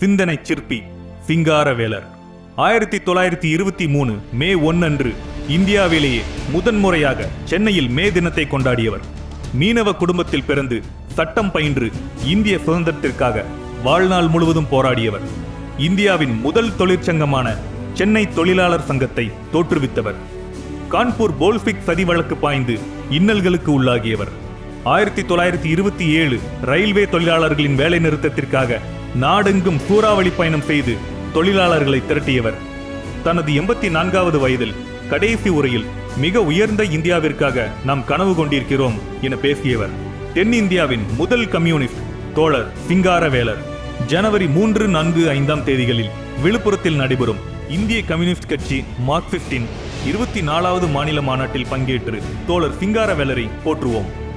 சிந்தனை சிற்பி சிங்காரவேலர். ஆயிரத்தி தொள்ளாயிரத்தி இருபத்தி மூணு மே ஒன்னன்று இந்தியாவிலேயே முதன்முறையாக சென்னையில் மே தினத்தை கொண்டாடியவர். மீனவ குடும்பத்தில் பிறந்து சட்டம் பயின்று இந்திய சுதந்திரத்திற்காக வாழ்நாள் முழுவதும் போராடியவர். இந்தியாவின் முதல் தொழிற்சங்கமான சென்னை தொழிலாளர் சங்கத்தை தோற்றுவித்தவர். கான்பூர் போல்பிக் சதி வழக்கு பாய்ந்து இன்னல்களுக்கு உள்ளாகியவர். ஆயிரத்தி தொள்ளாயிரத்தி இருபத்தி ஏழு ரயில்வே தொழிலாளர்களின் வேலை நிறுத்தத்திற்காக நாடெங்கும் சூறாவளி பயணம் செய்து தொழிலாளர்களை திரட்டியவர். தனது எண்பத்தி நான்காவது வயதில் கடைசி உரையில் மிக உயர்ந்த இந்தியாவிற்காக நாம் கனவு கொண்டிருக்கிறோம் என பேசியவர். தென்னிந்தியாவின் முதல் கம்யூனிஸ்ட் தோழர் சிங்காரவேலர். ஜனவரி மூன்று நான்கு ஐந்தாம் தேதிகளில் விழுப்புரத்தில் நடைபெறும் இந்திய கம்யூனிஸ்ட் கட்சி மார்க்சிஸ்டின் இருபத்தி நாலாவது மாநில மாநாட்டில் பங்கேற்று தோழர் சிங்காரவேலரை போற்றுவோம்.